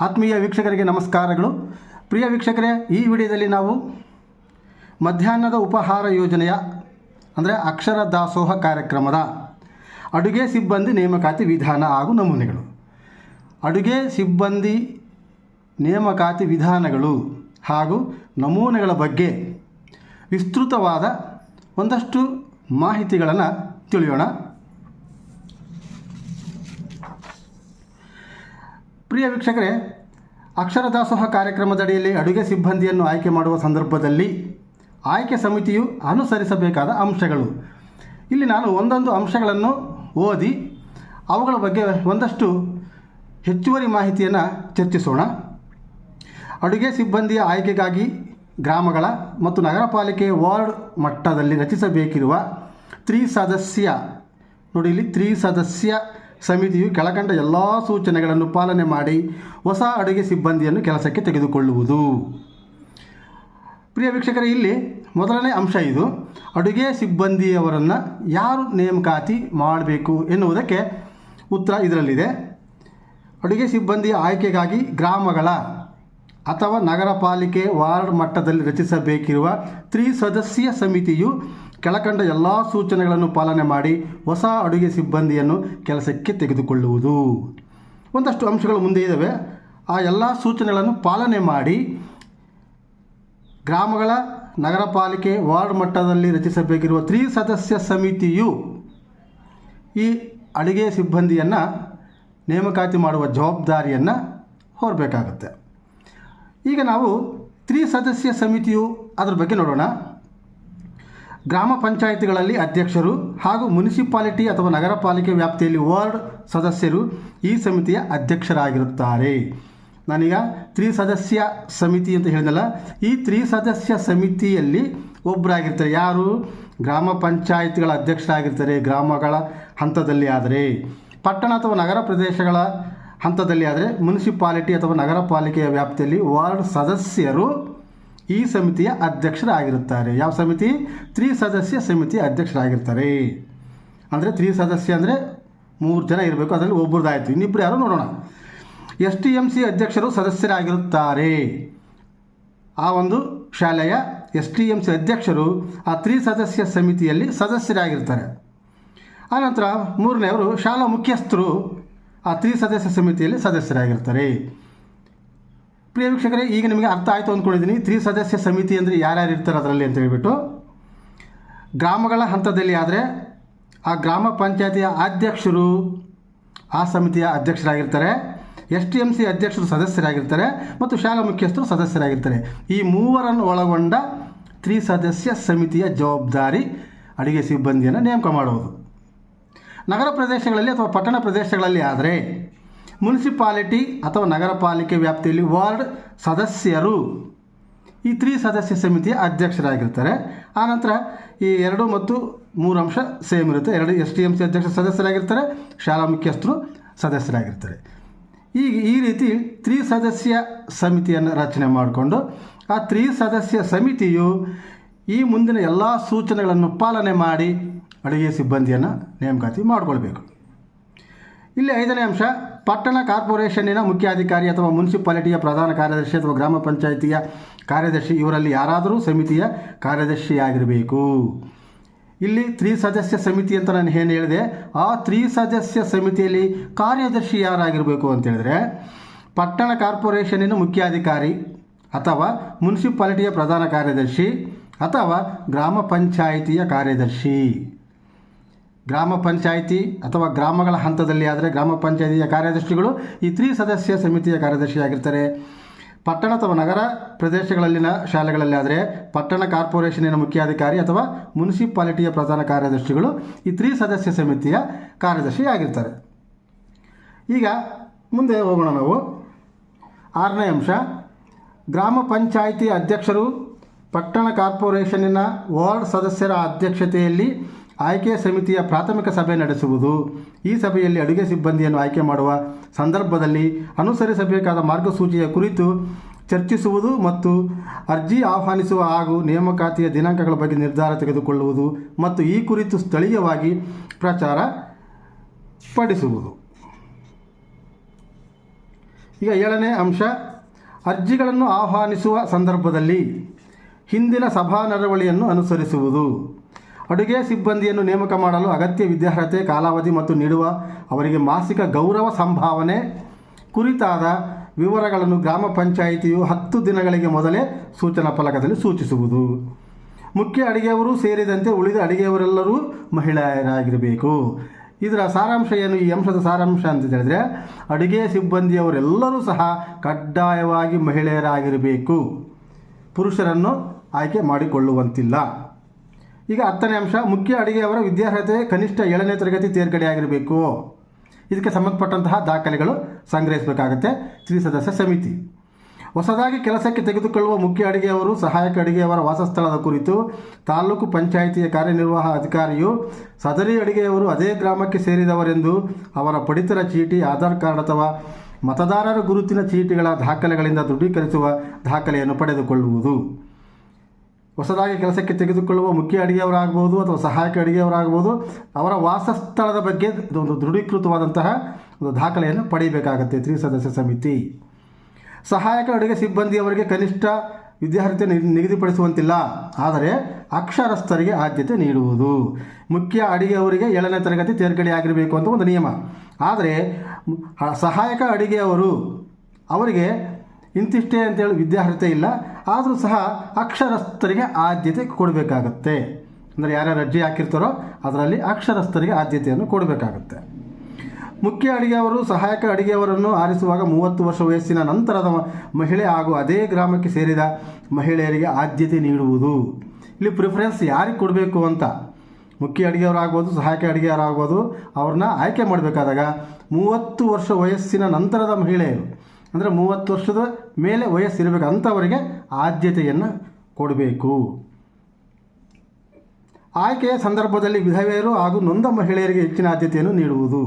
ಆತ್ಮೀಯ ವೀಕ್ಷಕರಿಗೆ ನಮಸ್ಕಾರಗಳು. ಪ್ರಿಯ ವೀಕ್ಷಕರೇ, ಈ ವಿಡಿಯೋದಲ್ಲಿ ನಾವು ಮಧ್ಯಾಹ್ನದ ಉಪಹಾರ ಯೋಜನೆಯ, ಅಂದರೆ ಅಕ್ಷರ ದಾಸೋಹ ಕಾರ್ಯಕ್ರಮದ ಅಡುಗೆ ಸಿಬ್ಬಂದಿ ನೇಮಕಾತಿ ವಿಧಾನ ಹಾಗೂ ನಮೂನೆಗಳು. ಅಡುಗೆ ಸಿಬ್ಬಂದಿ ನೇಮಕಾತಿ ವಿಧಾನಗಳು ಹಾಗೂ ನಮೂನೆಗಳ ಬಗ್ಗೆ ವಿಸ್ತೃತವಾದ ಒಂದಷ್ಟು ಮಾಹಿತಿಗಳನ್ನು ತಿಳಿಯೋಣ. ಪ್ರಿಯ ವೀಕ್ಷಕರೇ ಅಕ್ಷರ ದಾಸೋಹ ಕಾರ್ಯಕ್ರಮದಡಿಯಲ್ಲಿ ಅಡುಗೆ ಸಿಬ್ಬಂದಿಯನ್ನು ಆಯ್ಕೆ ಮಾಡುವ ಸಂದರ್ಭದಲ್ಲಿ ಆಯ್ಕೆ ಸಮಿತಿಯು ಅನುಸರಿಸಬೇಕಾದ ಅಂಶಗಳು. ಇಲ್ಲಿ ನಾನು ಒಂದೊಂದು ಅಂಶಗಳನ್ನು ಓದಿ, ಅವುಗಳ ಬಗ್ಗೆ ಒಂದಷ್ಟು ಹೆಚ್ಚುವರಿ ಮಾಹಿತಿಯನ್ನು ಚರ್ಚಿಸೋಣ. ಅಡುಗೆ ಸಿಬ್ಬಂದಿಯ ಆಯ್ಕೆಗಾಗಿ ಗ್ರಾಮಗಳ ಮತ್ತು ನಗರ ಪಾಲಿಕೆ ವಾರ್ಡ್ ಮಟ್ಟದಲ್ಲಿ ರಚಿಸಬೇಕಿರುವ ತ್ರಿಸದಸ್ಯ, ನೋಡಿ ಇಲ್ಲಿ ತ್ರಿಸದಸ್ಯ ಸಮಿತಿಯು ಕೆಳಕಂಡ ಎಲ್ಲ ಸೂಚನೆಗಳನ್ನು ಪಾಲನೆ ಮಾಡಿ ಹೊಸ ಅಡುಗೆ ಸಿಬ್ಬಂದಿಯನ್ನು ಕೆಲಸಕ್ಕೆ ತೆಗೆದುಕೊಳ್ಳುವುದು. ಪ್ರಿಯ ವೀಕ್ಷಕರೇ, ಇಲ್ಲಿ ಮೊದಲನೇ ಅಂಶ ಇದು. ಅಡುಗೆ ಸಿಬ್ಬಂದಿಯವರನ್ನು ಯಾರು ನೇಮಕಾತಿ ಮಾಡಬೇಕು ಎನ್ನುವುದಕ್ಕೆ ಉತ್ತರ ಇದರಲ್ಲಿದೆ. ಅಡುಗೆ ಸಿಬ್ಬಂದಿಯ ಆಯ್ಕೆಗಾಗಿ ಗ್ರಾಮಗಳ ಅಥವಾ ನಗರ ಪಾಲಿಕೆ ವಾರ್ಡ್ ಮಟ್ಟದಲ್ಲಿ ರಚಿಸಬೇಕಿರುವ ತ್ರಿಸದಸ್ಯ ಸಮಿತಿಯು ಕೆಳಕಂಡ ಎಲ್ಲ ಸೂಚನೆಗಳನ್ನು ಪಾಲನೆ ಮಾಡಿ ಹೊಸ ಅಡುಗೆ ಸಿಬ್ಬಂದಿಯನ್ನು ಕೆಲಸಕ್ಕೆ ತೆಗೆದುಕೊಳ್ಳುವುದು. ಒಂದಷ್ಟು ಅಂಶಗಳು ಮುಂದೆ ಇದ್ದಾವೆ ಆ ಎಲ್ಲ ಸೂಚನೆಗಳನ್ನು ಪಾಲನೆ ಮಾಡಿ ಗ್ರಾಮಗಳ ನಗರ ಪಾಲಿಕೆ ವಾರ್ಡ್ ಮಟ್ಟದಲ್ಲಿ ರಚಿಸಬೇಕಿರುವ ತ್ರಿಸದಸ್ಯ ಸಮಿತಿಯು ಈ ಅಡುಗೆ ಸಿಬ್ಬಂದಿಯನ್ನು ನೇಮಕಾತಿ ಮಾಡುವ ಜವಾಬ್ದಾರಿಯನ್ನು ಹೊರಬೇಕಾಗುತ್ತೆ. ಈಗ ನಾವು ತ್ರಿಸದಸ್ಯ ಸಮಿತಿಯು ಅದರ ಬಗ್ಗೆ ನೋಡೋಣ. ಗ್ರಾಮ ಪಂಚಾಯಿತಿಗಳಲ್ಲಿ ಅಧ್ಯಕ್ಷರು ಹಾಗೂ ಮುನಿಸಿಪಾಲಿಟಿ ಅಥವಾ ನಗರ ಪಾಲಿಕೆ ವ್ಯಾಪ್ತಿಯಲ್ಲಿ ವಾರ್ಡ್ ಸದಸ್ಯರು ಈ ಸಮಿತಿಯ ಅಧ್ಯಕ್ಷರಾಗಿರುತ್ತಾರೆ. ನಾನೀಗ ತ್ರಿಸದಸ್ಯ ಸಮಿತಿ ಅಂತ ಹೇಳಿದಲ್ಲ ಈ ತ್ರಿಸದಸ್ಯ ಸಮಿತಿಯಲ್ಲಿ ಒಬ್ಬರಾಗಿರ್ತಾರೆ ಯಾರು? ಗ್ರಾಮ ಪಂಚಾಯಿತಿಗಳ ಅಧ್ಯಕ್ಷರಾಗಿರ್ತಾರೆ ಗ್ರಾಮಗಳ ಹಂತದಲ್ಲಿ ಆದರೆ. ಪಟ್ಟಣ ಅಥವಾ ನಗರ ಪ್ರದೇಶಗಳ ಹಂತದಲ್ಲಿ ಆದರೆ ಮುನಿಸಿಪಾಲಿಟಿ ಅಥವಾ ನಗರ ಪಾಲಿಕೆಯ ವ್ಯಾಪ್ತಿಯಲ್ಲಿ ವಾರ್ಡ್ ಸದಸ್ಯರು ಈ ಸಮಿತಿಯ ಅಧ್ಯಕ್ಷರಾಗಿರುತ್ತಾರೆ. ಯಾವ ಸಮಿತಿ? ತ್ರಿಸದಸ್ಯ ಸಮಿತಿ ಅಧ್ಯಕ್ಷರಾಗಿರ್ತಾರೆ. ಅಂದರೆ ತ್ರಿಸದಸ್ಯ ಅಂದರೆ ಮೂರು ಜನ ಇರಬೇಕು, ಅದರಲ್ಲಿ ಒಬ್ಬರದಾಯಿತು ಇನ್ನಿಬ್ಬರು ಯಾರು ನೋಡೋಣ. ಎಸ್ ಟಿ ಎಂ ಸಿ ಅಧ್ಯಕ್ಷರು ಸದಸ್ಯರಾಗಿರುತ್ತಾರೆ. ಆ ಒಂದು ಶಾಲೆಯ ಎಸ್ ಟಿ ಎಂ ಸಿ ಅಧ್ಯಕ್ಷರು ಆ ತ್ರಿಸದಸ್ಯ ಸಮಿತಿಯಲ್ಲಿ ಸದಸ್ಯರಾಗಿರ್ತಾರೆ. ಆನಂತರ ಮೂರನೆಯವರು ಶಾಲಾ ಮುಖ್ಯಸ್ಥರು ಆ ತ್ರಿಸದಸ್ಯ ಸಮಿತಿಯಲ್ಲಿ ಸದಸ್ಯರಾಗಿರ್ತಾರೆ. ಪ್ರಿಯ ವೀಕ್ಷಕರೇ, ಈಗ ನಿಮಗೆ ಅರ್ಥ ಆಯಿತು ಅಂದ್ಕೊಂಡಿದ್ದೀನಿ. ತ್ರಿಸದಸ್ಯ ಸಮಿತಿ ಅಂದರೆ ಯಾರ್ಯಾರು ಇರ್ತಾರೆ ಅದರಲ್ಲಿ ಅಂತ ಹೇಳ್ಬಿಟ್ಟು. ಗ್ರಾಮಗಳ ಹಂತದಲ್ಲಿ ಆದರೆ ಆ ಗ್ರಾಮ ಪಂಚಾಯತಿಯ ಅಧ್ಯಕ್ಷರು ಆ ಸಮಿತಿಯ ಅಧ್ಯಕ್ಷರಾಗಿರ್ತಾರೆ. ಎಸ್ ಟಿ ಎಂ ಸಿ ಅಧ್ಯಕ್ಷರು ಸದಸ್ಯರಾಗಿರ್ತಾರೆ ಮತ್ತು ಶಾಲಾ ಮುಖ್ಯಸ್ಥರು ಸದಸ್ಯರಾಗಿರ್ತಾರೆ. ಈ ಮೂವರನ್ನು ಒಳಗೊಂಡ ತ್ರಿಸದಸ್ಯ ಸಮಿತಿಯ ಜವಾಬ್ದಾರಿ ಅಡುಗೆ ಸಿಬ್ಬಂದಿಯನ್ನು ನೇಮಕ ಮಾಡುವುದು. ನಗರ ಪ್ರದೇಶಗಳಲ್ಲಿ ಅಥವಾ ಪಟ್ಟಣ ಪ್ರದೇಶಗಳಲ್ಲಿ ಆದರೆ ಮುನ್ಸಿಪಾಲಿಟಿ ಅಥವಾ ನಗರ ಪಾಲಿಕೆ ವ್ಯಾಪ್ತಿಯಲ್ಲಿ ವಾರ್ಡ್ ಸದಸ್ಯರು. ಈ ತ್ರಿ ಸದಸ್ಯ ಸಮಿತಿಯ ಅಧ್ಯಕ್ಷರಾಗಿರ್ತಾರೆ. ಆನಂತರ ಈ ಎರಡು ಮತ್ತು ಮೂರು ಅಂಶ ಸೇಮ್ ಇರುತ್ತೆ. ಎರಡು ಎಸ್ ಟಿ ಎಂ ಸಿ ಅಧ್ಯಕ್ಷ ಸದಸ್ಯರಾಗಿರ್ತಾರೆ, ಶಾಲಾ ಮುಖ್ಯಸ್ಥರು ಸದಸ್ಯರಾಗಿರ್ತಾರೆ. ಈಗ ಈ ರೀತಿ ತ್ರಿಸದಸ್ಯ ಸಮಿತಿಯನ್ನು ರಚನೆ ಮಾಡಿಕೊಂಡು ಆ ತ್ರಿಸದಸ್ಯ ಸಮಿತಿಯು ಈ ಮುಂದಿನ ಎಲ್ಲ ಸೂಚನೆಗಳನ್ನು ಪಾಲನೆ ಮಾಡಿ ಅಡುಗೆ ಸಿಬ್ಬಂದಿಯನ್ನು ನೇಮಕಾತಿ ಮಾಡಿಕೊಳ್ಬೇಕು. ಇಲ್ಲಿ ಐದನೇ ಅಂಶ, ಪಟ್ಟಣ ಕಾರ್ಪೊರೇಷನ್ನಿನ ಮುಖ್ಯಾಧಿಕಾರಿ ಅಥವಾ ಮುನ್ಸಿಪಾಲಿಟಿಯ ಪ್ರಧಾನ ಕಾರ್ಯದರ್ಶಿ ಅಥವಾ ಗ್ರಾಮ ಪಂಚಾಯಿತಿಯ ಕಾರ್ಯದರ್ಶಿ, ಇವರಲ್ಲಿ ಯಾರಾದರೂ ಸಮಿತಿಯ ಕಾರ್ಯದರ್ಶಿಯಾಗಿರಬೇಕು. ಇಲ್ಲಿ ತ್ರಿಸದಸ್ಯ ಸಮಿತಿ ಅಂತ ನಾನು ಏನು ಹೇಳಿದೆ? ಆ ತ್ರಿಸದಸ್ಯ ಸಮಿತಿಯಲ್ಲಿ ಕಾರ್ಯದರ್ಶಿ ಯಾರಾಗಿರಬೇಕು ಅಂತ ಹೇಳಿದ್ರೆ, ಪಟ್ಟಣ ಕಾರ್ಪೊರೇಷನ್ನಿನ ಮುಖ್ಯಾಧಿಕಾರಿ ಅಥವಾ ಮುನ್ಸಿಪಾಲಿಟಿಯ ಪ್ರಧಾನ ಕಾರ್ಯದರ್ಶಿ ಅಥವಾ ಗ್ರಾಮ ಪಂಚಾಯಿತಿಯ ಕಾರ್ಯದರ್ಶಿ. ಗ್ರಾಮ ಪಂಚಾಯಿತಿ ಅಥವಾ ಗ್ರಾಮಗಳ ಹಂತದಲ್ಲಿ ಆದರೆ ಗ್ರಾಮ ಪಂಚಾಯಿತಿಯ ಕಾರ್ಯದರ್ಶಿಗಳು ಈ ತ್ರಿಸದಸ್ಯ ಸಮಿತಿಯ ಕಾರ್ಯದರ್ಶಿಯಾಗಿರ್ತಾರೆ ಪಟ್ಟಣ ಅಥವಾ ನಗರ ಪ್ರದೇಶಗಳಲ್ಲಿನ ಶಾಲೆಗಳಲ್ಲಿ ಆದರೆ ಪಟ್ಟಣ ಕಾರ್ಪೊರೇಷನಿನ ಮುಖ್ಯಾಧಿಕಾರಿ ಅಥವಾ ಮುನ್ಸಿಪಾಲಿಟಿಯ ಪ್ರಧಾನ ಕಾರ್ಯದರ್ಶಿಗಳು ಈ ತ್ರಿಸದಸ್ಯ ಸಮಿತಿಯ ಕಾರ್ಯದರ್ಶಿಯಾಗಿರ್ತಾರೆ ಈಗ ಮುಂದೆ ಹೋಗೋಣ ನಾವು. ಆರನೇ ಅಂಶ, ಗ್ರಾಮ ಪಂಚಾಯಿತಿ ಅಧ್ಯಕ್ಷರು ಪಟ್ಟಣ ಕಾರ್ಪೊರೇಷನಿನ ವಾರ್ಡ್ ಸದಸ್ಯರ ಅಧ್ಯಕ್ಷತೆಯಲ್ಲಿ ಆಯ್ಕೆ ಸಮಿತಿಯ ಪ್ರಾಥಮಿಕ ಸಭೆ ನಡೆಸುವುದು. ಈ ಸಭೆಯಲ್ಲಿ ಅಡುಗೆ ಸಿಬ್ಬಂದಿಯನ್ನು ಆಯ್ಕೆ ಮಾಡುವ ಸಂದರ್ಭದಲ್ಲಿ ಅನುಸರಿಸಬೇಕಾದ ಮಾರ್ಗಸೂಚಿಯ ಕುರಿತು ಚರ್ಚಿಸುವುದು ಮತ್ತು ಅರ್ಜಿ ಆಹ್ವಾನಿಸುವ ಹಾಗೂ ನೇಮಕಾತಿಯ ದಿನಾಂಕಗಳ ಬಗ್ಗೆ ನಿರ್ಧಾರ ತೆಗೆದುಕೊಳ್ಳುವುದು ಮತ್ತು ಈ ಕುರಿತು ಸ್ಥಳೀಯವಾಗಿ ಪ್ರಚಾರ ಪಡಿಸುವುದು. ಈಗ ಏಳನೇ ಅಂಶ, ಅರ್ಜಿಗಳನ್ನು ಆಹ್ವಾನಿಸುವ ಸಂದರ್ಭದಲ್ಲಿ ಹಿಂದಿನ ಸಭಾ ನಡವಳಿಯನ್ನು ಅನುಸರಿಸುವುದು. ಅಡುಗೆ ಸಿಬ್ಬಂದಿಯನ್ನು ನೇಮಕ ಮಾಡಲು ಅಗತ್ಯ ವಿದ್ಯಾರ್ಹತೆ, ಕಾಲಾವಧಿ ಮತ್ತು ನೀಡುವ ಅವರಿಗೆ ಮಾಸಿಕ ಗೌರವ ಸಂಭಾವನೆ ಕುರಿತಾದ ವಿವರಗಳನ್ನು ಗ್ರಾಮ ಪಂಚಾಯಿತಿಯು ಹತ್ತು ದಿನಗಳಿಗೆ ಮೊದಲೇ ಸೂಚನಾ ಫಲಕದಲ್ಲಿ ಸೂಚಿಸುವುದು. ಮುಖ್ಯ ಅಡಿಗೆಯವರು ಸೇರಿದಂತೆ ಉಳಿದ ಅಡಿಗೆಯವರೆಲ್ಲರೂ ಮಹಿಳೆಯರಾಗಿರಬೇಕು. ಇದರ ಸಾರಾಂಶ ಏನು? ಈ ಅಂಶದ ಸಾರಾಂಶ ಅಂತ ಹೇಳಿದ್ರೆ, ಅಡುಗೆ ಸಿಬ್ಬಂದಿಯವರೆಲ್ಲರೂ ಸಹ ಕಡ್ಡಾಯವಾಗಿ ಮಹಿಳೆಯರಾಗಿರಬೇಕು. ಪುರುಷರನ್ನು ಆಯ್ಕೆ ಮಾಡಿಕೊಳ್ಳುವಂತಿಲ್ಲ. ಈಗ ಹತ್ತನೇ ಅಂಶ, ಮುಖ್ಯ ಅಡಿಗೆಯವರ ವಿದ್ಯಾರ್ಹತೆ ಕನಿಷ್ಠ ಏಳನೇ ತರಗತಿ ತೇರ್ಗಡೆಯಾಗಿರಬೇಕು ಇದಕ್ಕೆ ಸಂಬಂಧಪಟ್ಟಂತಹ ದಾಖಲೆಗಳು ಸಂಗ್ರಹಿಸಬೇಕಾಗುತ್ತೆ. ತ್ರಿಸದಸ್ಯ ಸಮಿತಿ. ಹೊಸದಾಗಿ ಕೆಲಸಕ್ಕೆ ತೆಗೆದುಕೊಳ್ಳುವ ಮುಖ್ಯ ಅಡಿಗೆಯವರು, ಸಹಾಯಕ ಅಡಿಗೆಯವರ ವಾಸಸ್ಥಳದ ಕುರಿತು ತಾಲೂಕು ಪಂಚಾಯಿತಿಯ ಕಾರ್ಯನಿರ್ವಾಹ ಅಧಿಕಾರಿಯು ಸದರಿ ಅಡಿಗೆಯವರು ಅದೇ ಗ್ರಾಮಕ್ಕೆ ಸೇರಿದವರೆಂದು ಅವರ ಪಡಿತರ ಚೀಟಿ, ಆಧಾರ್ ಕಾರ್ಡ್ ಅಥವಾ ಮತದಾರರ ಗುರುತಿನ ಚೀಟಿಗಳ ದಾಖಲೆಗಳಿಂದ ದೃಢೀಕರಿಸುವ ದಾಖಲೆಯನ್ನು ಪಡೆದುಕೊಳ್ಳುವುದು. ಹೊಸದಾಗಿ ಕೆಲಸಕ್ಕೆ ತೆಗೆದುಕೊಳ್ಳುವ ಮುಖ್ಯ ಅಡಿಗೆಯವರಾಗ್ಬೋದು ಅಥವಾ ಸಹಾಯಕ ಅಡಿಗೆಯವರಾಗ್ಬೋದು, ಅವರ ವಾಸಸ್ಥಳದ ಬಗ್ಗೆ ಇದೊಂದು ದೃಢೀಕೃತವಾದಂತಹ ಒಂದು ದಾಖಲೆಯನ್ನು ಪಡೆಯಬೇಕಾಗತ್ತೆ ತ್ರಿಸದಸ್ಯ ಸಮಿತಿ. ಸಹಾಯಕ ಅಡುಗೆ ಸಿಬ್ಬಂದಿಯವರಿಗೆ ಕನಿಷ್ಠ ವಿದ್ಯಾರ್ಥಿ ನಿಗದಿಪಡಿಸುವಂತಿಲ್ಲ, ಆದರೆ ಅಕ್ಷರಸ್ಥರಿಗೆ ಆದ್ಯತೆ ನೀಡುವುದು. ಮುಖ್ಯ ಅಡಿಗೆಯವರಿಗೆ ಏಳನೇ ತರಗತಿ ತೇರ್ಗಡೆಯಾಗಿರಬೇಕು ಅಂತ ಒಂದು ನಿಯಮ. ಆದರೆ ಸಹಾಯಕ ಅಡಿಗೆಯವರು ಅವರಿಗೆ ಇಂತಿಷ್ಟೇ ಅಂತೇಳಿ ವಿದ್ಯಾರ್ಹತೆ ಇಲ್ಲ ಆದರೂ ಸಹ ಅಕ್ಷರಸ್ಥರಿಗೆ ಆದ್ಯತೆ ಕೊಡಬೇಕಾಗತ್ತೆ. ಅಂದರೆ ಯಾರ್ಯಾರು ಅರ್ಜಿ ಹಾಕಿರ್ತಾರೋ ಅದರಲ್ಲಿ ಅಕ್ಷರಸ್ಥರಿಗೆ ಆದ್ಯತೆಯನ್ನು ಕೊಡಬೇಕಾಗತ್ತೆ. ಮುಖ್ಯ ಅಡಿಗೆಯವರು, ಸಹಾಯಕ ಅಡಿಗೆಯವರನ್ನು ಆರಿಸುವಾಗ ಮೂವತ್ತು ವರ್ಷ ವಯಸ್ಸಿನ ನಂತರದ ಮಹಿಳೆ ಹಾಗೂ ಅದೇ ಗ್ರಾಮಕ್ಕೆ ಸೇರಿದ ಮಹಿಳೆಯರಿಗೆ ಆದ್ಯತೆ ನೀಡುವುದು. ಇಲ್ಲಿ ಪ್ರಿಫರೆನ್ಸ್ ಯಾರಿಗೆ ಕೊಡಬೇಕು ಅಂತ? ಮುಖ್ಯ ಅಡಿಗೆಯವರಾಗ್ಬೋದು, ಸಹಾಯಕ ಅಡಿಗೆಯವರಾಗ್ಬೋದು, ಅವ್ರನ್ನ ಆಯ್ಕೆ ಮಾಡಬೇಕಾದಾಗ ಮೂವತ್ತು ವರ್ಷ ವಯಸ್ಸಿನ ನಂತರದ ಮಹಿಳೆಯರು ಅಂದರೆ ಮೂವತ್ತು ವರ್ಷದ ಮೇಲೆ ವಯಸ್ಸಿರಬೇಕು, ಅಂಥವರಿಗೆ ಆದ್ಯತೆಯನ್ನು ಕೊಡಬೇಕು. ಆಯ್ಕೆಯ ಸಂದರ್ಭದಲ್ಲಿ ವಿಧವೆಯರು ಹಾಗೂ ನೊಂದ ಮಹಿಳೆಯರಿಗೆ ಹೆಚ್ಚಿನ ಆದ್ಯತೆಯನ್ನು ನೀಡುವುದು.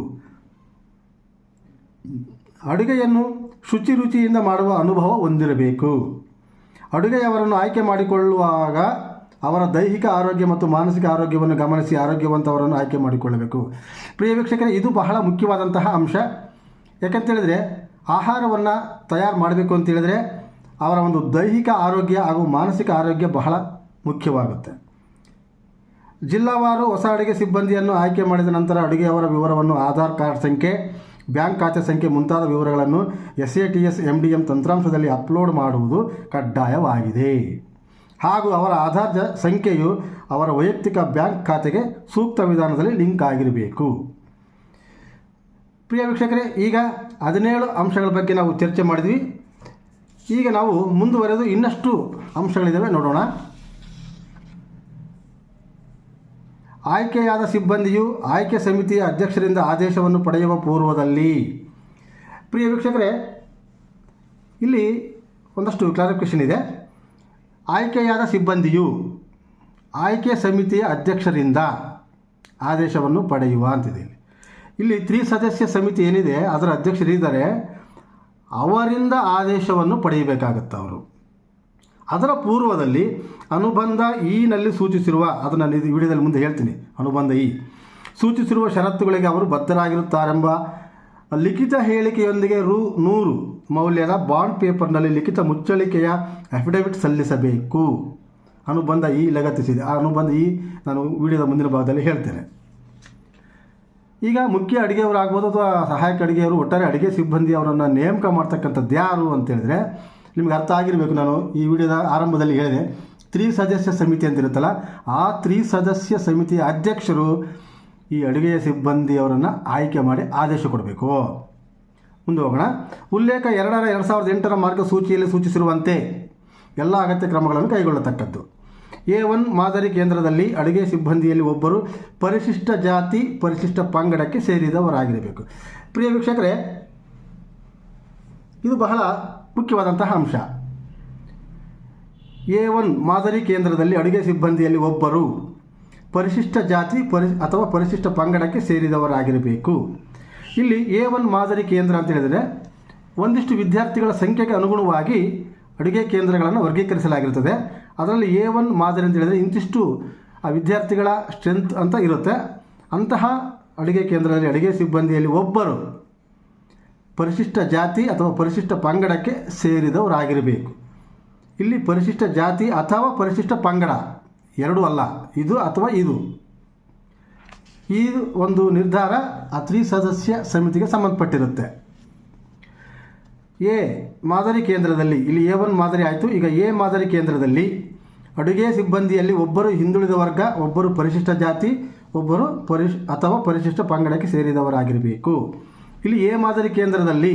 ಅಡುಗೆಯನ್ನು ಶುಚಿ ರುಚಿಯಿಂದ ಮಾಡುವ ಅನುಭವ ಹೊಂದಿರಬೇಕು. ಅಡುಗೆಯವರನ್ನು ಆಯ್ಕೆ ಮಾಡಿಕೊಳ್ಳುವಾಗ ಅವರ ದೈಹಿಕ ಆರೋಗ್ಯ ಮತ್ತು ಮಾನಸಿಕ ಆರೋಗ್ಯವನ್ನು ಗಮನಿಸಿ ಆರೋಗ್ಯವಂತವರನ್ನು ಆಯ್ಕೆ ಮಾಡಿಕೊಳ್ಳಬೇಕು. ಪ್ರಿಯ ವೀಕ್ಷಕರೇ, ಇದು ಬಹಳ ಮುಖ್ಯವಾದಂತಹ ಅಂಶ. ಯಾಕಂತೇಳಿದರೆ ಆಹಾರವನ್ನು ತಯಾರು ಮಾಡಬೇಕು ಅಂತೇಳಿದರೆ ಅವರ ಒಂದು ದೈಹಿಕ ಆರೋಗ್ಯ ಹಾಗೂ ಮಾನಸಿಕ ಆರೋಗ್ಯ ಬಹಳ ಮುಖ್ಯವಾಗುತ್ತೆ. ಜಿಲ್ಲಾವಾರು ಹೊಸ ಅಡುಗೆ ಸಿಬ್ಬಂದಿಯನ್ನು ಆಯ್ಕೆ ಮಾಡಿದ ನಂತರ ಅಡುಗೆಯವರ ವಿವರವನ್ನು ಆಧಾರ್ ಕಾರ್ಡ್ ಸಂಖ್ಯೆ, ಬ್ಯಾಂಕ್ ಖಾತೆ ಸಂಖ್ಯೆ ಮುಂತಾದ ವಿವರಗಳನ್ನು S A T S M D M ತಂತ್ರಾಂಶದಲ್ಲಿ upload ಮಾಡುವುದು ಕಡ್ಡಾಯವಾಗಿದೆ. ಹಾಗೂ ಅವರ ಆಧಾರ್ ಸಂಖ್ಯೆಯು ಅವರ ವೈಯಕ್ತಿಕ ಬ್ಯಾಂಕ್ ಖಾತೆಗೆ ಸೂಕ್ತ ವಿಧಾನದಲ್ಲಿ ಲಿಂಕ್ ಆಗಿರಬೇಕು. ಪ್ರಿಯ ವೀಕ್ಷಕರೇ, ಈಗ ಹದಿನೇಳು ಅಂಶಗಳ ಬಗ್ಗೆ ನಾವು ಚರ್ಚೆ ಮಾಡಿದ್ವಿ. ಈಗ ನಾವು ಮುಂದುವರೆದು ಇನ್ನಷ್ಟು ಅಂಶಗಳಿದ್ದಾವೆ ನೋಡೋಣ. ಆಯ್ಕೆಯಾದ ಸಿಬ್ಬಂದಿಯು ಆಯ್ಕೆ ಸಮಿತಿಯ ಅಧ್ಯಕ್ಷರಿಂದ ಆದೇಶವನ್ನು ಪಡೆಯುವ ಪೂರ್ವದಲ್ಲಿ. ಪ್ರಿಯ ವೀಕ್ಷಕರೇ, ಇಲ್ಲಿ ಒಂದಷ್ಟು ಕ್ಲಾರಿಫಿಕೇಷನ್ ಇದೆ. ಆಯ್ಕೆಯಾದ ಸಿಬ್ಬಂದಿಯು ಆಯ್ಕೆ ಸಮಿತಿಯ ಅಧ್ಯಕ್ಷರಿಂದ ಆದೇಶವನ್ನು ಪಡೆಯುವ ಅಂತಿದೆ ಇಲ್ಲಿ. ತ್ರಿ ಸದಸ್ಯ ಸಮಿತಿ ಏನಿದೆ, ಅದರ ಅಧ್ಯಕ್ಷರಿದ್ದಾರೆ ಅವರಿಂದ ಆದೇಶವನ್ನು ಪಡೆಯಬೇಕಾಗತ್ತೆ ಅವರು. ಅದರ ಪೂರ್ವದಲ್ಲಿ ಅನುಬಂಧ ಇನಲ್ಲಿ ಸೂಚಿಸಿರುವ, ಅದನ್ನು ನಾನು ವಿಡಿಯೋದಲ್ಲಿ ಮುಂದೆ ಹೇಳ್ತೀನಿ. ಅನುಬಂಧ ಈ ಸೂಚಿಸಿರುವ ಷರತ್ತುಗಳಿಗೆ ಅವರು ಬದ್ಧರಾಗಿರುತ್ತಾರೆಂಬ ಲಿಖಿತ ಹೇಳಿಕೆಯೊಂದಿಗೆ ರು ನೂರು ಮೌಲ್ಯದ ಬಾಂಡ್ ಪೇಪರ್ನಲ್ಲಿ ಲಿಖಿತ ಮುಚ್ಚಳಿಕೆಯ ಅಫಿಡವಿಟ್ ಸಲ್ಲಿಸಬೇಕು. ಅನುಬಂಧ ಈ ಲಗತ್ತಿಸಿದೆ. ಆ ಅನುಬಂಧ ಈ ನಾನು ವಿಡಿಯೋದ ಮುಂದಿನ ಭಾಗದಲ್ಲಿ ಹೇಳ್ತೇನೆ. ಈಗ ಮುಖ್ಯ ಅಡುಗೆಯವರಾಗ್ಬೋದು ಅಥವಾ ಸಹಾಯಕ ಅಡುಗೆಯವರು, ಒಟ್ಟಾರೆ ಅಡುಗೆ ಸಿಬ್ಬಂದಿ ಅವರನ್ನು ನೇಮಕ ಮಾಡ್ತಕ್ಕಂಥದ್ದು ಯಾರು ಅಂತೇಳಿದ್ರೆ ನಿಮ್ಗೆ ಅರ್ಥ ಆಗಿರಬೇಕು. ನಾನು ಈ ವಿಡಿಯೋದ ಆರಂಭದಲ್ಲಿ ಹೇಳಿದೆ. ತ್ರಿಸದಸ್ಯ ಸಮಿತಿ ಅಂತಿರುತ್ತಲ್ಲ ಆ ತ್ರಿಸದಸ್ಯ ಸಮಿತಿಯ ಅಧ್ಯಕ್ಷರು ಈ ಅಡುಗೆಯ ಸಿಬ್ಬಂದಿಯವರನ್ನು ಆಯ್ಕೆ ಮಾಡಿ ಆದೇಶ ಕೊಡಬೇಕು. ಮುಂದೆ ಹೋಗೋಣ. ಉಲ್ಲೇಖ ಎರಡರ ಎರಡು ಸಾವಿರದ ಎಂಟರ ಮಾರ್ಗಸೂಚಿಯಲ್ಲಿ ಸೂಚಿಸಿರುವಂತೆ ಎಲ್ಲ ಅಗತ್ಯ ಕ್ರಮಗಳನ್ನು ಕೈಗೊಳ್ಳತಕ್ಕದ್ದು. ಎ ಒನ್ ಮಾದರಿ ಕೇಂದ್ರದಲ್ಲಿ ಅಡುಗೆ ಸಿಬ್ಬಂದಿಯಲ್ಲಿ ಒಬ್ಬರು ಪರಿಶಿಷ್ಟ ಜಾತಿ, ಪರಿಶಿಷ್ಟ ಪಂಗಡಕ್ಕೆ ಸೇರಿದವರಾಗಿರಬೇಕು. ಪ್ರಿಯ ವೀಕ್ಷಕರೇ, ಇದು ಬಹಳ ಮುಖ್ಯವಾದಂತಹ ಅಂಶ. ಎ ಒನ್ ಮಾದರಿ ಕೇಂದ್ರದಲ್ಲಿ ಅಡುಗೆ ಸಿಬ್ಬಂದಿಯಲ್ಲಿ ಒಬ್ಬರು ಪರಿಶಿಷ್ಟ ಜಾತಿ, ಪರಿ, ಅಥವಾ ಪರಿಶಿಷ್ಟ ಪಂಗಡಕ್ಕೆ ಸೇರಿದವರಾಗಿರಬೇಕು. ಇಲ್ಲಿ ಎ ಒನ್ ಮಾದರಿ ಕೇಂದ್ರ ಅಂತ ಹೇಳಿದರೆ, ಒಂದಿಷ್ಟು ವಿದ್ಯಾರ್ಥಿಗಳ ಸಂಖ್ಯೆಗೆ ಅನುಗುಣವಾಗಿ ಅಡುಗೆ ಕೇಂದ್ರಗಳನ್ನು ವರ್ಗೀಕರಿಸಲಾಗಿರುತ್ತದೆ. ಅದರಲ್ಲಿ ಎ ಒನ್ ಮಾದರಿ ಅಂತ ಹೇಳಿದರೆ ಇಂತಿಷ್ಟು, ಆ, ವಿದ್ಯಾರ್ಥಿಗಳ ಸ್ಟ್ರೆಂತ್ ಅಂತ ಇರುತ್ತೆ. ಅಂತಹ ಅಡುಗೆ ಕೇಂದ್ರದಲ್ಲಿ ಅಡುಗೆ ಸಿಬ್ಬಂದಿಯಲ್ಲಿ ಒಬ್ಬರು ಪರಿಶಿಷ್ಟ ಜಾತಿ ಅಥವಾ ಪರಿಶಿಷ್ಟ ಪಂಗಡಕ್ಕೆ ಸೇರಿದವರಾಗಿರಬೇಕು ಇಲ್ಲಿ ಪರಿಶಿಷ್ಟ ಜಾತಿ ಅಥವಾ ಪರಿಶಿಷ್ಟ ಪಂಗಡ ಎರಡೂ ಅಲ್ಲ, ಇದು ಅಥವಾ ಇದು. ಈ ಒಂದು ನಿರ್ಧಾರ ಆ ತ್ರಿಸದಸ್ಯ ಸಮಿತಿಗೆ ಸಂಬಂಧಪಟ್ಟಿರುತ್ತೆ. ಎ ಮಾದರಿ ಕೇಂದ್ರದಲ್ಲಿ, ಇಲ್ಲಿ ಎ ಒನ್ ಮಾದರಿ ಆಯಿತು. ಈಗ ಎ ಮಾದರಿ ಕೇಂದ್ರದಲ್ಲಿ ಅಡುಗೆ ಸಿಬ್ಬಂದಿಯಲ್ಲಿ ಒಬ್ಬರು ಹಿಂದುಳಿದ ವರ್ಗ, ಒಬ್ಬರು ಪರಿಶಿಷ್ಟ ಜಾತಿ, ಒಬ್ಬರು ಪರಿಶ್, ಅಥವಾ ಪರಿಶಿಷ್ಟ ಪಂಗಡಕ್ಕೆ ಸೇರಿದವರಾಗಿರಬೇಕು. ಇಲ್ಲಿ ಎ ಮಾದರಿ ಕೇಂದ್ರದಲ್ಲಿ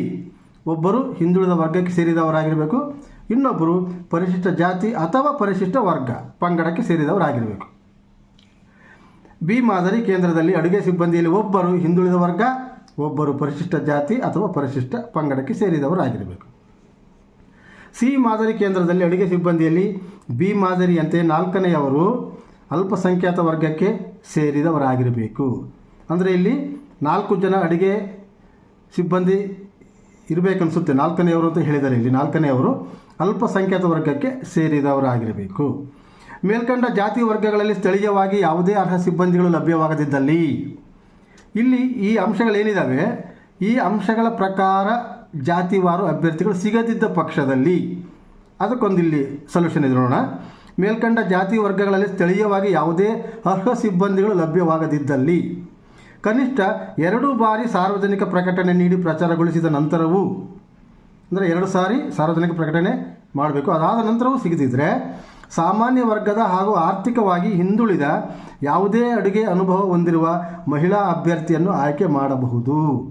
ಒಬ್ಬರು ಹಿಂದುಳಿದ ವರ್ಗಕ್ಕೆ ಸೇರಿದವರಾಗಿರಬೇಕು. ಇನ್ನೊಬ್ಬರು ಪರಿಶಿಷ್ಟ ಜಾತಿ ಅಥವಾ ಪರಿಶಿಷ್ಟ ವರ್ಗ, ಪಂಗಡಕ್ಕೆ ಸೇರಿದವರಾಗಿರಬೇಕು. ಬಿ ಮಾದರಿ ಕೇಂದ್ರದಲ್ಲಿ ಅಡುಗೆ ಸಿಬ್ಬಂದಿಯಲ್ಲಿ ಒಬ್ಬರು ಹಿಂದುಳಿದ ವರ್ಗ ಒಬ್ಬರು ಪರಿಶಿಷ್ಟ ಜಾತಿ ಅಥವಾ ಪರಿಶಿಷ್ಟ ಪಂಗಡಕ್ಕೆ ಸೇರಿದವರಾಗಿರಬೇಕು. ಸಿ ಮಾದರಿ ಕೇಂದ್ರದಲ್ಲಿ ಅಡುಗೆ ಸಿಬ್ಬಂದಿಯಲ್ಲಿ ಬಿ ಮಾದರಿಯಂತೆ ನಾಲ್ಕನೆಯವರು ಅಲ್ಪಸಂಖ್ಯಾತ ವರ್ಗಕ್ಕೆ ಸೇರಿದವರಾಗಿರಬೇಕು. ಅಂದರೆ ಇಲ್ಲಿ ನಾಲ್ಕು ಜನ ಅಡುಗೆ ಸಿಬ್ಬಂದಿ ಇರಬೇಕನ್ನಿಸುತ್ತೆ ನಾಲ್ಕನೆಯವರು ಅಂತ ಹೇಳಿದ್ದಾರೆ ಇಲ್ಲಿ. ನಾಲ್ಕನೆಯವರು ಅಲ್ಪಸಂಖ್ಯಾತ ವರ್ಗಕ್ಕೆ ಸೇರಿದವರಾಗಿರಬೇಕು. ಮೇಲ್ಕಂಡ ಜಾತಿ ವರ್ಗಗಳಲ್ಲಿ ಸ್ಥಳೀಯವಾಗಿ ಯಾವುದೇ ಅರ್ಹ ಸಿಬ್ಬಂದಿಗಳು ಲಭ್ಯವಾಗದಿದ್ದಲ್ಲಿ ಇಲ್ಲಿ ಈ ಅಂಶಗಳೇನಿದ್ದಾವೆ ಈ ಅಂಶಗಳ ಪ್ರಕಾರ ಜಾತಿವಾರು ಅಭ್ಯರ್ಥಿಗಳು ಸಿಗದಿದ್ದ ಪಕ್ಷದಲ್ಲಿ, ಅದಕ್ಕೊಂದಿಲ್ಲಿ ಸೊಲ್ಯೂಷನ್ ಇದೆ ನೋಡೋಣ. ಮೇಲ್ಕಂಡ ಜಾತಿ ವರ್ಗಗಳಲ್ಲಿ ಸ್ಥಳೀಯವಾಗಿ ಯಾವುದೇ ಅರ್ಹ ಸಿಬ್ಬಂದಿಗಳು ಲಭ್ಯವಾಗದಿದ್ದಲ್ಲಿ, ಕನಿಷ್ಠ ಎರಡು ಬಾರಿ ಸಾರ್ವಜನಿಕ ಪ್ರಕಟಣೆ ನೀಡಿ ಪ್ರಚಾರಗೊಳಿಸಿದ ನಂತರವೂ, ಅಂದರೆ ಎರಡು ಸಾರಿ ಸಾರ್ವಜನಿಕ ಪ್ರಕಟಣೆ ಮಾಡಬೇಕು. ಅದಾದ ನಂತರವೂ ಸಿಗದಿದ್ದರೆ ಸಾಮಾನ್ಯ ವರ್ಗದ ಹಾಗೂ ಆರ್ಥಿಕವಾಗಿ ಹಿಂದುಳಿದ ಯಾವುದೇ ಅಡುಗೆ ಅನುಭವ ಹೊಂದಿರುವ ಮಹಿಳಾ ಅಭ್ಯರ್ಥಿಯನ್ನು ಆಯ್ಕೆ ಮಾಡಬಹುದು.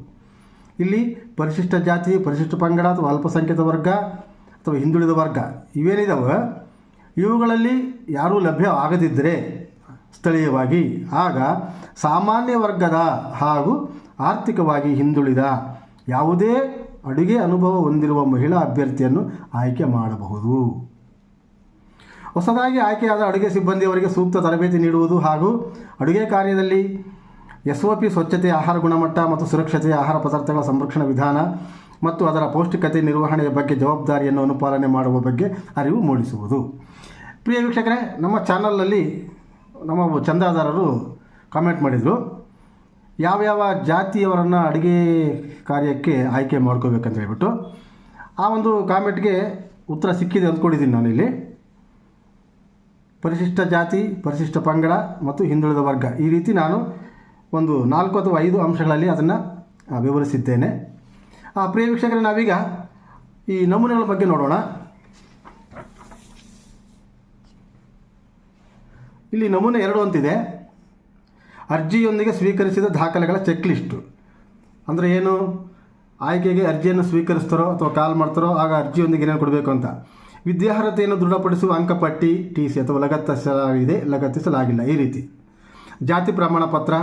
ಇಲ್ಲಿ ಪರಿಶಿಷ್ಟ ಜಾತಿ, ಪರಿಶಿಷ್ಟ ಪಂಗಡ ಅಥವಾ ಅಲ್ಪಸಂಖ್ಯಾತ ವರ್ಗ ಅಥವಾ ಹಿಂದುಳಿದ ವರ್ಗ ಇವೇನಿದಾವೆ? ಇವುಗಳಲ್ಲಿ ಯಾರೂ ಲಭ್ಯ ಆಗದಿದ್ದರೆ ಸ್ಥಳೀಯವಾಗಿ. ಆಗ ಸಾಮಾನ್ಯ ವರ್ಗದ ಹಾಗೂ ಆರ್ಥಿಕವಾಗಿ ಹಿಂದುಳಿದ ಯಾವುದೇ ಅಡುಗೆ ಅನುಭವ ಹೊಂದಿರುವ ಮಹಿಳಾ ಅಭ್ಯರ್ಥಿಯನ್ನು ಆಯ್ಕೆ ಮಾಡಬಹುದು. ಹೊಸದಾಗಿ ಆಯ್ಕೆಯಾದ ಅಡುಗೆ ಸಿಬ್ಬಂದಿಯವರಿಗೆ ಸೂಕ್ತ ತರಬೇತಿ ನೀಡುವುದು ಹಾಗೂ ಅಡುಗೆ ಕಾರ್ಯದಲ್ಲಿ ಎಸ್ ಒ ಪಿ ಸ್ವಚ್ಛತೆ ಆಹಾರ ಗುಣಮಟ್ಟ ಮತ್ತು ಸುರಕ್ಷತೆ ಆಹಾರ ಪದಾರ್ಥಗಳ ಸಂರಕ್ಷಣಾ ವಿಧಾನ ಮತ್ತು ಅದರ ಪೌಷ್ಟಿಕತೆ ನಿರ್ವಹಣೆಯ ಬಗ್ಗೆ ಜವಾಬ್ದಾರಿಯನ್ನು ಅನುಪಾಲನೆ ಮಾಡುವ ಬಗ್ಗೆ ಅರಿವು ಮೂಡಿಸುವುದು. ಪ್ರಿಯ ವೀಕ್ಷಕರೇ, ನಮ್ಮ ಚಾನಲ್ನಲ್ಲಿ ನಮ್ಮ ಚಂದಾದಾರರು ಕಾಮೆಂಟ್ ಮಾಡಿದರು. ಯಾವ್ಯಾವ ಜಾತಿಯವರನ್ನು ಅಡುಗೆ ಕಾರ್ಯಕ್ಕೆ ಆಯ್ಕೆ ಮಾಡ್ಕೋಬೇಕಂತ ಹೇಳ್ಬಿಟ್ಟು ಆ ಒಂದು ಕಾಮೆಂಟ್ಗೆ ಉತ್ತರ ಸಿಕ್ಕಿದೆ ಅಂದ್ಕೊಂಡಿದ್ದೀನಿ ನಾನಿಲ್ಲಿ. ಪರಿಶಿಷ್ಟ ಜಾತಿ, ಪರಿಶಿಷ್ಟ ಪಂಗಡ ಮತ್ತು ಹಿಂದುಳಿದ ವರ್ಗ. ಈ ರೀತಿ ನಾನು ಒಂದು ನಾಲ್ಕು ಅಥವಾ ಐದು ಅಂಶಗಳಲ್ಲಿ ಅದನ್ನು ವಿವರಿಸಿದ್ದೇನೆ. ಆ, ಪ್ರಿಯ ವೀಕ್ಷಕರೇ, ನಾವೀಗ ಈ ನಮೂನೆಗಳ ಬಗ್ಗೆ ನೋಡೋಣ. ಇಲ್ಲಿ ನಮೂನೆ ಎರಡು ಅಂತಿದೆ. ಅರ್ಜಿಯೊಂದಿಗೆ ಸ್ವೀಕರಿಸಿದ ದಾಖಲೆಗಳ ಚೆಕ್ ಲಿಸ್ಟು ಅಂದರೆ ಏನು? ಆಯ್ಕೆಗೆ ಅರ್ಜಿಯನ್ನು ಸ್ವೀಕರಿಸ್ತಾರೋ ಅಥವಾ ಕಾಲ್ ಮಾಡ್ತಾರೋ, ಆಗ ಅರ್ಜಿಯೊಂದಿಗೆ ಏನೇನು ಕೊಡಬೇಕು ಅಂತ. ವಿದ್ಯಾರ್ಹತೆಯನ್ನು ದೃಢಪಡಿಸುವ ಅಂಕಪಟ್ಟಿ ಟಿ ಸಿ ಅಥವಾ ಲಗತ್ತಿಸಲಾಗಿದೆ, ಲಗತ್ತಿಸಲಾಗಿಲ್ಲ. ಈ ರೀತಿ. ಜಾತಿ ಪ್ರಮಾಣ ಪತ್ರ,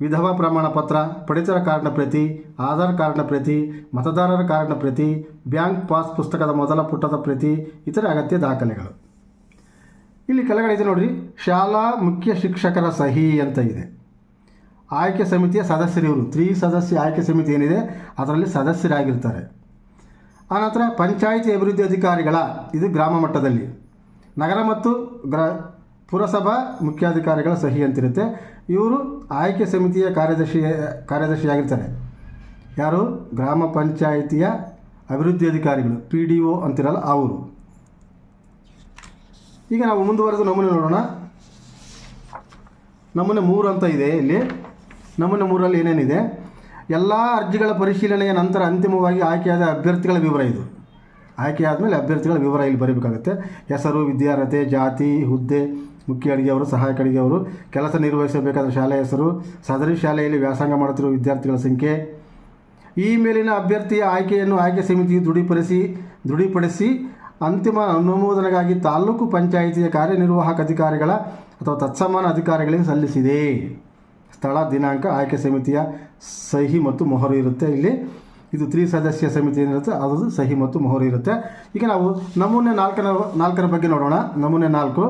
ವಿಧವಾ ಪ್ರಮಾಣ ಪತ್ರ, ಪಡಿತರ ಕಾರ್ಡ್ನ ಪ್ರತಿ, ಆಧಾರ್ ಕಾರ್ಡ್ನ ಪ್ರತಿ, ಮತದಾರರ ಕಾರ್ಡ್ನ ಪ್ರತಿ, ಬ್ಯಾಂಕ್ ಪಾಸ್ ಪುಸ್ತಕದ ಮೊದಲ ಪುಟದ ಪ್ರತಿ, ಇತರ ಅಗತ್ಯ ದಾಖಲೆಗಳು. ಇಲ್ಲಿ ಕೆಳಗಡೆ ಇದೆ ನೋಡಿರಿ. ಶಾಲಾ ಮುಖ್ಯ ಶಿಕ್ಷಕರ ಸಹಿ ಅಂತ ಇದೆ. ಆಯ್ಕೆ ಸಮಿತಿಯ ಸದಸ್ಯರಿವರು ತ್ರೀ ಸದಸ್ಯ ಆಯ್ಕೆ ಸಮಿತಿ ಏನಿದೆ? ಅದರಲ್ಲಿ ಸದಸ್ಯರಾಗಿರ್ತಾರೆ. ಆನಂತರ ಪಂಚಾಯಿತಿ ಅಭಿವೃದ್ಧಿ ಅಧಿಕಾರಿಗಳ, ಇದು ಗ್ರಾಮ ಮಟ್ಟದಲ್ಲಿ. ನಗರ ಮತ್ತು ಗ್ರ, ಪುರಸಭಾ ಮುಖ್ಯಾಧಿಕಾರಿಗಳ ಸಹಿ ಅಂತಿರುತ್ತೆ. ಇವರು ಆಯ್ಕೆ ಸಮಿತಿಯ ಕಾರ್ಯದರ್ಶಿ, ಕಾರ್ಯದರ್ಶಿಯಾಗಿರ್ತಾರೆ. ಯಾರು? ಗ್ರಾಮ ಪಂಚಾಯಿತಿಯ ಅಭಿವೃದ್ಧಿ ಅಧಿಕಾರಿಗಳು, ಪಿ ಡಿ ಒ ಅಂತಿರಲ್ಲ ಅವರು ಈಗ ನಾವು ಮುಂದುವರೆದು ನಮೂನೆ ನೋಡೋಣ. ನಮೂನೆ ಮೂರು ಅಂತ ಇದೆ ಇಲ್ಲಿ. ನಮೂನೆ ಮೂರಲ್ಲಿ ಏನೇನಿದೆ? ಎಲ್ಲ ಅರ್ಜಿಗಳ ಪರಿಶೀಲನೆಯ ನಂತರ ಅಂತಿಮವಾಗಿ ಆಯ್ಕೆಯಾದ ಅಭ್ಯರ್ಥಿಗಳ ವಿವರ ಇದು. ಆಯ್ಕೆಯಾದ ಮೇಲೆ ಅಭ್ಯರ್ಥಿಗಳ ವಿವರ ಇಲ್ಲಿ ಬರೀಬೇಕಾಗುತ್ತೆ. ಹೆಸರು, ವಿದ್ಯಾರ್ಹತೆ, ಜಾತಿ, ಹುದ್ದೆ, ಮುಖ್ಯ ಅಡುಗೆಯವರು, ಸಹಾಯಕ ಅಡುಗೆಯವರು, ಕೆಲಸ ನಿರ್ವಹಿಸಬೇಕಾದ ಶಾಲೆ ಹೆಸರು, ಸದರಿ ಶಾಲೆಯಲ್ಲಿ ವ್ಯಾಸಂಗ ಮಾಡುತ್ತಿರುವ ವಿದ್ಯಾರ್ಥಿಗಳ ಸಂಖ್ಯೆ, ಈ ಮೇಲಿನ ಅಭ್ಯರ್ಥಿಯ ಆಯ್ಕೆಯನ್ನು ಆಯ್ಕೆ ಸಮಿತಿಯು ದೃಢೀಪಡಿಸಿ ದೃಢೀಪಡಿಸಿ ಅಂತಿಮ ಅನುಮೋದನೆಗಾಗಿ ತಾಲೂಕು ಪಂಚಾಯಿತಿಯ ಕಾರ್ಯನಿರ್ವಾಹಕ ಅಧಿಕಾರಿಗಳ ಅಥವಾ ತತ್ಸಮಾನ ಅಧಿಕಾರಿಗಳಿಗೆ ಸಲ್ಲಿಸಿದೆ. ಸ್ಥಳ, ದಿನಾಂಕ, ಆಯ್ಕೆ ಸಮಿತಿಯ ಸಹಿ ಮತ್ತು ಮೊಹರು ಇರುತ್ತೆ. ಇಲ್ಲಿ ಇದು ತ್ರಿ ಸದಸ್ಯ ಸಮಿತಿ ಏನಿರುತ್ತೆ ಅದು ಸಹಿ ಮತ್ತು ಮೊಹರು ಇರುತ್ತೆ. ಈಗ ನಾವು ನಮೂನೆ ನಾಲ್ಕರ ನಾಲ್ಕರ ಬಗ್ಗೆ ನೋಡೋಣ. ನಮೂನೆ ನಾಲ್ಕು,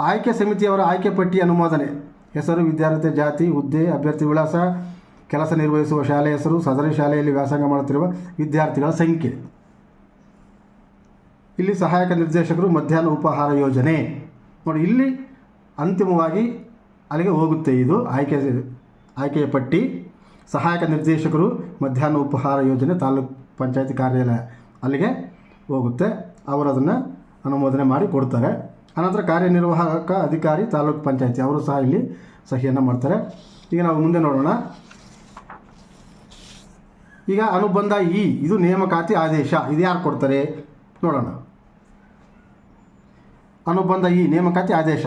ಆಯ್ಕೆ ಸಮಿತಿಯವರ ಆಯ್ಕೆ ಪಟ್ಟಿ ಅನುಮೋದನೆ. ಹೆಸರು, ವಿದ್ಯಾರ್ಥಿ, ಜಾತಿ, ಹುದ್ದೆ, ಅಭ್ಯರ್ಥಿ ವಿಳಾಸ, ಕೆಲಸ ನಿರ್ವಹಿಸುವ ಶಾಲೆ ಹೆಸರು, ಸದರಿ ಶಾಲೆಯಲ್ಲಿ ವ್ಯಾಸಂಗ ಮಾಡುತ್ತಿರುವ ವಿದ್ಯಾರ್ಥಿಗಳ ಸಂಖ್ಯೆ. ಇಲ್ಲಿ ಸಹಾಯಕ ನಿರ್ದೇಶಕರು ಮಧ್ಯಾಹ್ನ ಉಪಹಾರ ಯೋಜನೆ. ನೋಡಿ, ಇಲ್ಲಿ ಅಂತಿಮವಾಗಿ ಅಲ್ಲಿಗೆ ಹೋಗುತ್ತೆ ಇದು ಆಯ್ಕೆ, ಆಯ್ಕೆಯ ಪಟ್ಟಿ. ಸಹಾಯಕ ನಿರ್ದೇಶಕರು ಮಧ್ಯಾಹ್ನ ಉಪಹಾರ ಯೋಜನೆ ತಾಲೂಕು ಪಂಚಾಯತಿ ಕಾರ್ಯಾಲಯ ಅಲ್ಲಿಗೆ ಹೋಗುತ್ತೆ. ಅವರು ಅದನ್ನು ಅನುಮೋದನೆ ಮಾಡಿ ಕೊಡ್ತಾರೆ. ಅನಂತರ ಕಾರ್ಯನಿರ್ವಾಹಕ ಅಧಿಕಾರಿ ತಾಲೂಕು ಪಂಚಾಯತಿ, ಅವರು ಸಹ ಇಲ್ಲಿ ಸಹಿಯನ್ನು ಮಾಡ್ತಾರೆ. ಈಗ ನಾವು ಮುಂದೆ ನೋಡೋಣ. ಈಗ ಅನುಬಂಧ ಇ, ಇದು ನೇಮಕಾತಿ ಆದೇಶ, ಇದು ಯಾರು ಕೊಡ್ತಾರೆ? ನೋಡೋಣ. ಅನುಬಂಧ ಇ, ನೇಮಕಾತಿ ಆದೇಶ.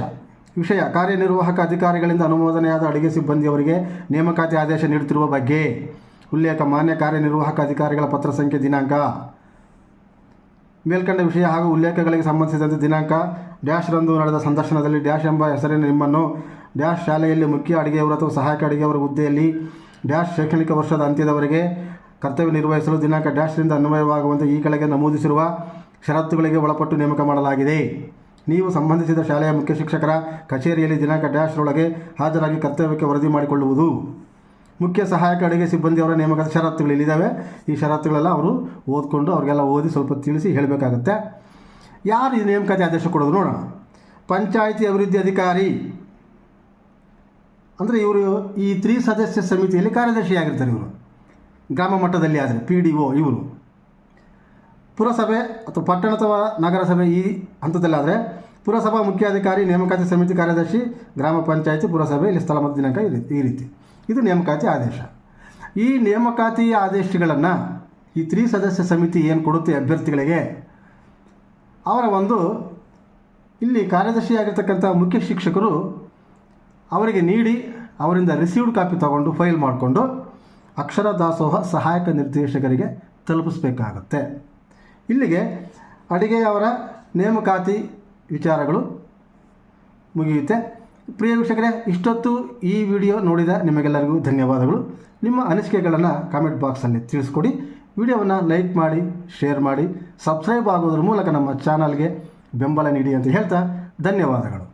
ವಿಷಯ. ಕಾರ್ಯನಿರ್ವಾಹಕ ಅಧಿಕಾರಿಗಳಿಂದ ಅನುಮೋದನೆಯಾದ ಅಡುಗೆ ಸಿಬ್ಬಂದಿಯವರಿಗೆ ನೇಮಕಾತಿ ಆದೇಶ ನೀಡುತ್ತಿರುವ ಬಗ್ಗೆ ಉಲ್ಲೇಖ. ಮಾನ್ಯ ಕಾರ್ಯನಿರ್ವಾಹಕ ಅಧಿಕಾರಿಗಳ ಪತ್ರ ಸಂಖ್ಯೆ ದಿನಾಂಕ. ಮೇಲ್ಕಂಡ ವಿಷಯ ಹಾಗೂ ಉಲ್ಲೇಖಗಳಿಗೆ ಸಂಬಂಧಿಸಿದಂತೆ ದಿನಾಂಕ. ಡ್ಯಾಶ್ ರಂದು ನಡೆದ ಸಂದರ್ಶನದಲ್ಲಿ ಡ್ಯಾಶ್ ಎಂಬ ಹೆಸರಿನ ನಿಮ್ಮನ್ನು ಡ್ಯಾಶ್ ಶಾಲೆಯಲ್ಲಿ ಮುಖ್ಯ ಅಡುಗೆಯವರು ಅಥವಾ ಸಹಾಯಕ ಅಡುಗೆಯವರ ಹುದ್ದೆಯಲ್ಲಿ ಡ್ಯಾಶ್ ಶೈಕ್ಷಣಿಕ ವರ್ಷದ ಅಂತ್ಯದವರೆಗೆ ಕರ್ತವ್ಯ ನಿರ್ವಹಿಸಲು ದಿನಾಂಕ ಡ್ಯಾಶ್ರಿಂದ ಅನ್ವಯವಾಗುವಂತೆ ಈ ಕೆಳಗೆ ನಮೂದಿಸಿರುವ ಷರತ್ತುಗಳಿಗೆ ಒಳಪಟ್ಟು ನೇಮಕ ಮಾಡಲಾಗಿದೆ. ನೀವು ಸಂಬಂಧಿಸಿದ ಶಾಲೆಯ ಮುಖ್ಯ ಶಿಕ್ಷಕರ ಕಚೇರಿಯಲ್ಲಿ ದಿನಾಂಕ ಡ್ಯಾಶ್ರೊಳಗೆ ಹಾಜರಾಗಿ ಕರ್ತವ್ಯಕ್ಕೆ ವರದಿ ಮಾಡಿಕೊಳ್ಳುವುದು. ಮುಖ್ಯ ಸಹಾಯಕ ಅಡುಗೆ ಸಿಬ್ಬಂದಿಯವರ ನೇಮಕದ ಷರತ್ತುಗಳು ಇಲ್ಲಿದ್ದಾವೆ ಈ ಷರತ್ತುಗಳೆಲ್ಲ ಅವರು ಓದ್ಕೊಂಡು ಅವರಿಗೆಲ್ಲ ಓದಿ ಸ್ವಲ್ಪ ತಿಳಿಸಿ ಹೇಳಬೇಕಾಗತ್ತೆ. ಯಾರು ಈ ನೇಮಕಾತಿ ಆದೇಶ ಕೊಡೋದು ನೋಡೋಣ. ಪಂಚಾಯಿತಿ ಅಭಿವೃದ್ಧಿ ಅಧಿಕಾರಿ. ಅಂದರೆ ಇವರು ಈ ತ್ರಿ ಸದಸ್ಯ ಸಮಿತಿಯಲ್ಲಿ ಕಾರ್ಯದರ್ಶಿಯಾಗಿರ್ತಾರೆ ಇವರು. ಗ್ರಾಮ ಮಟ್ಟದಲ್ಲಿ ಆದರೆ ಪಿ ಡಿ ಒ ಇವರು. ಪುರಸಭೆ ಅಥವಾ ಪಟ್ಟಣ ಅಥವಾ ನಗರಸಭೆ ಈ ಹಂತದಲ್ಲಾದರೆ ಪುರಸಭಾ ಮುಖ್ಯಾಧಿಕಾರಿ, ನೇಮಕಾತಿ ಸಮಿತಿ ಕಾರ್ಯದರ್ಶಿ, ಗ್ರಾಮ ಪಂಚಾಯಿತಿ, ಪುರಸಭೆ ಇಲ್ಲಿ ಸ್ಥಳ ಮತ್ತು ದಿನಾಂಕ ಈ ರೀತಿ ಈ ರೀತಿ. ಇದು ನೇಮಕಾತಿ ಆದೇಶ. ಈ ನೇಮಕಾತಿ ಆದೇಶಗಳನ್ನು ಈ ತ್ರಿ ಸದಸ್ಯ ಸಮಿತಿ ಏನು ಕೊಡುತ್ತೆ ಅಭ್ಯರ್ಥಿಗಳಿಗೆ? ಅವರ ಒಂದು ಇಲ್ಲಿ ಕಾರ್ಯದರ್ಶಿಯಾಗಿರ್ತಕ್ಕಂಥ ಮುಖ್ಯ ಶಿಕ್ಷಕರು ಅವರಿಗೆ ನೀಡಿ, ಅವರಿಂದ ರಿಸೀವ್ಡ್ ಕಾಪಿ ತಗೊಂಡು ಫೈಲ್ ಮಾಡಿಕೊಂಡು ಅಕ್ಷರ ದಾಸೋಹ ಸಹಾಯಕ ನಿರ್ದೇಶಕರಿಗೆ ತಲುಪಿಸಬೇಕಾಗತ್ತೆ. ಇಲ್ಲಿಗೆ ಅಡಿಗೆಯವರ ನೇಮಕಾತಿ ವಿಚಾರಗಳು ಮುಗಿಯುತ್ತೆ. ಪ್ರಿಯ ವೀಕ್ಷಕರೇ, ಇಷ್ಟೊತ್ತು ಈ ವಿಡಿಯೋ ನೋಡಿದ ನಿಮಗೆಲ್ಲರಿಗೂ ಧನ್ಯವಾದಗಳು. ನಿಮ್ಮ ಅನಿಸಿಕೆಗಳನ್ನು ಕಾಮೆಂಟ್ ಬಾಕ್ಸಲ್ಲಿ ತಿಳಿಸ್ಕೊಡಿ. ವಿಡಿಯೋವನ್ನು ಲೈಕ್ ಮಾಡಿ, ಶೇರ್ ಮಾಡಿ, ಸಬ್ಸ್ಕ್ರೈಬ್ ಆಗೋದ್ರ ಮೂಲಕ ನಮ್ಮ ಚಾನಲ್ಗೆ ಬೆಂಬಲ ನೀಡಿ ಅಂತ ಹೇಳ್ತಾ ಧನ್ಯವಾದಗಳು.